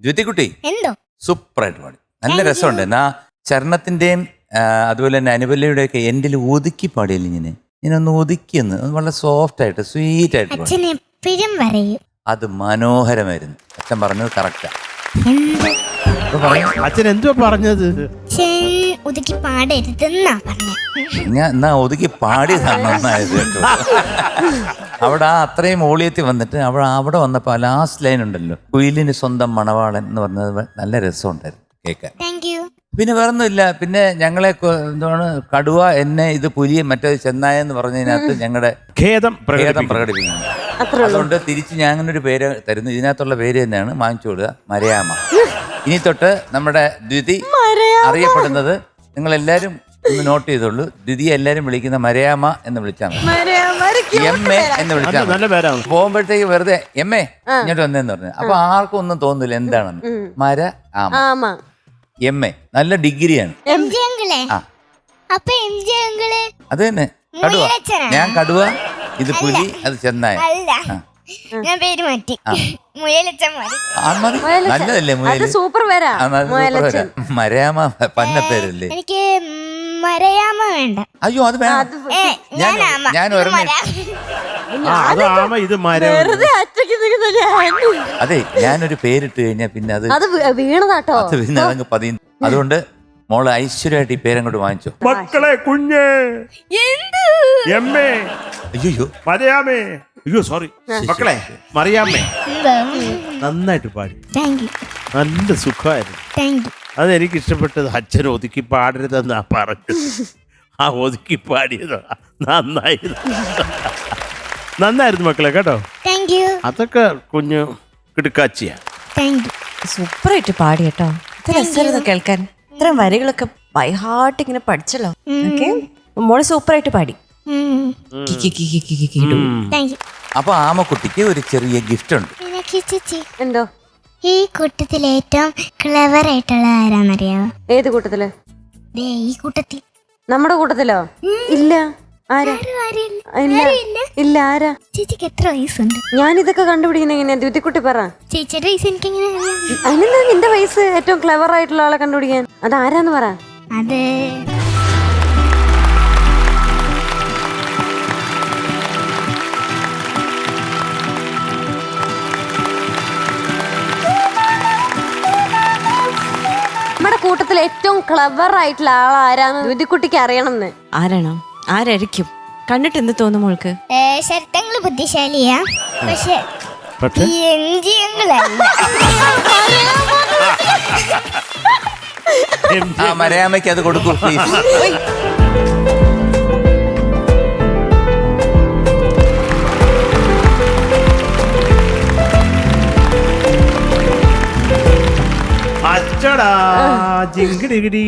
ജ്യോതിക്കുട്ടി എന്തോ? സൂപ്പറായിട്ട് പാടി നല്ല രസമുണ്ട്. എന്നാ ചരണത്തിന്റെയും ആ, അതുപോലെ തന്നെ അനുപല്ലയുടെ ഒക്കെ എൻഡിൽ ഒതുക്കി പാടിയില്ല ഇങ്ങനെ? ഇങ്ങനെ ഒന്ന് ഒതുക്കി ഒന്ന് വളരെ സോഫ്റ്റ് ആയിട്ട് സ്വീറ്റ് ആയിട്ട് പാടി അച്ഛൻ എപ്പോഴും പറയും അത് മനോഹരമായിരുന്നു. അച്ഛൻ പറഞ്ഞത് കറക്റ്റാ. എന്ത്? അച്ഛൻ എന്തുവാ പറഞ്ഞത്? അച്ഛൻ ഒതുക്കി പാടരുതെന്നാ പറഞ്ഞ. ഞാൻ എന്നാ ഒതുക്കി പാടിയതാണ് നന്നായത് കേട്ടോ അവിടെ ആ അത്രയും ഓളിയത്തിൽ വന്നിട്ട് അവിടെ അവിടെ വന്നപ്പോൾ ലാസ്റ്റ് ലൈൻ ഉണ്ടല്ലോ. കുയിലിന് സ്വന്തം മണവാളൻ എന്ന് പറഞ്ഞത് നല്ല രസമുണ്ടായിരുന്നു കേൾക്കാൻ. താങ്ക് യു പിന്നെ വേറൊന്നുമില്ല. പിന്നെ ഞങ്ങളെ എന്താണ് കടുവ എന്നെ ഇത് പുലിയെ മറ്റേ ചെന്നായ എന്ന് പറഞ്ഞതിനകത്ത് ഞങ്ങളുടെ ഖേദം ഖേദം പ്രകടിപ്പിക്കുന്നു. അതുകൊണ്ട് തിരിച്ച് ഞാൻ അങ്ങനെ ഒരു പേര് തരുന്നു. ഇതിനകത്തുള്ള പേര് തന്നെയാണ് വാങ്ങിച്ചു കൊടുക്കുക. മരയാമ. ഇനി തൊട്ട് നമ്മുടെ ദ്വിതി അറിയപ്പെടുന്നത് നിങ്ങൾ എല്ലാവരും ഒന്ന് നോട്ട് ചെയ്തോളൂ. ദ്വിതി എല്ലാവരും വിളിക്കുന്ന മരയാമ എന്ന് വിളിച്ചാൽ മതി. എം എ എന്ന് വിളിച്ചാൽ നല്ല- പേരാണ്. പോകുമ്പോഴത്തേക്ക് വെറുതെ എം എ ഇങ്ങോട്ട് വന്നേന്ന് പറഞ്ഞു. അപ്പൊ ആർക്കും ഒന്നും തോന്നില്ല എന്താണെന്ന്. മര ആമ. ആമാ. എം എ നല്ല ഡിഗ്രിയാണ്. അത് തന്നെ കടുവ. ഞാൻ കടുവ ഇത് പുലി അത് ചെന്നായ അല്ല. ഞാൻ പേര് മാറ്റി. നല്ലതല്ലേ അത് സൂപ്പർ. മരയാമ പന്ന പേരല്ലേ? എനിക്ക് മരയാമ വേണ്ട. അയ്യോ അത് വേണം. ഞാൻ ഞാൻ- ഒരെണ്ണം- ആ, അത് ആമ ഇത് മരം. വെറുതെ നിൽക്കുന്ന ഞാൻ അതെ ഞാനൊരു പേരിട്ട് കഴിഞ്ഞാ പിന്നെ അത് അത് വീ- വീണതാട്ടോ. അത് പിന്നെ അതങ്ങ് പതിയും. അതുകൊണ്ട് മോൾ ഐശ്വര്യമായിട്ട് ഈ പേരങ്ങോട്ട് വാങ്ങിച്ചോ. മക്കളെ കുഞ്ഞ്. എന്ത്? എമ്മേ. അയ്യോ മറിയാമേ അയ്യോ സോറി. മക്കളെ മറിയാമ്മേ. എന്താ നന്നായിട്ട് പാടി താങ്ക് യു നല്ല സുഖമായിരുന്നു താങ്ക് യു അത് എനിക്ക് ഇഷ്ടപ്പെട്ടത് അച്ഛൻ ഒതുക്കി പാടരുതെന്നാ പറഞ്ഞത് ആ ഒതുക്കി പാടിയത് നന്നായി നന്നായിരുന്നു മക്കളെ കേട്ടോ താങ്ക് യു അതൊക്കെ കുഞ്ഞു കിടുക്കാച്ചിയാ താങ്ക് യു സൂപ്പറായിട്ട് പാടി കേട്ടോ ഇത് രസമായിരുന്നു കേൾക്കാൻ ഇത്രയും വരികളൊക്കെ ബൈഹാർട്ട് ഇങ്ങനെ പഠിച്ചല്ലോ ഓക്കെ മോൾ സൂപ്പറായിട്ട് പാടി കി, കി, കി, കി, കി, കി, കി, ഇടൂ. താങ്ക് യു അപ്പൊ ആമക്കുട്ടിക്ക് ഒരു ചെറിയ ഗിഫ്റ്റ് ഉണ്ട് ചേച്ചി. എന്തോ? ഈ കൂട്ടത്തിൽ ഏറ്റവും ക്ലവർ ആയിട്ടുള്ള ആരാന്നറിയാവോ ഏത് കൂട്ടത്തിൽ? ദേ ഈ കൂട്ടത്തിൽ നമ്മുടെ കൂട്ടത്തിലോ? ഇല്ല. ആരാ. ഇല്ല. ഇല്ല ആരാ? ചേച്ചിക്ക് എത്ര വയസ്സുണ്ട്? ഞാൻ ഇതൊക്കെ കണ്ടുപിടിക്കുന്ന എങ്ങനെയാ? ദ്യുതിക്കുട്ടി പറ. ചേച്ചിയുടെ വയസ്സ് എനിക്ക് എങ്ങനെ അതിനെന്താ നിന്റെ വയസ്സ് ഏറ്റവും ക്ലവർ ആയിട്ടുള്ള ആളെ കണ്ടുപിടിക്കാൻ? അത് ആരാന്ന് പറ. അത് കൂട്ടത്തിൽ ഏറ്റവും ക്ലവർ ആയിട്ടുള്ള ആൾ ആരാന്ന് ദ്യുതിക്കുട്ടിക്ക് അറിയണം ആരാണോ? ആരായിരിക്കും? കണ്ടിട്ട് എന്ത് തോന്നും മോൾക്ക്? ഏ, ശരത്തങ്ങൾ ബുദ്ധിശാലിയാ. പക്ഷെ പക്ഷേ? ആ മരയാമയ്ക്ക് അത് കൊടുക്കൂ പ്ലീസ് അച്ചടാ ജിങ്കിടികിടി.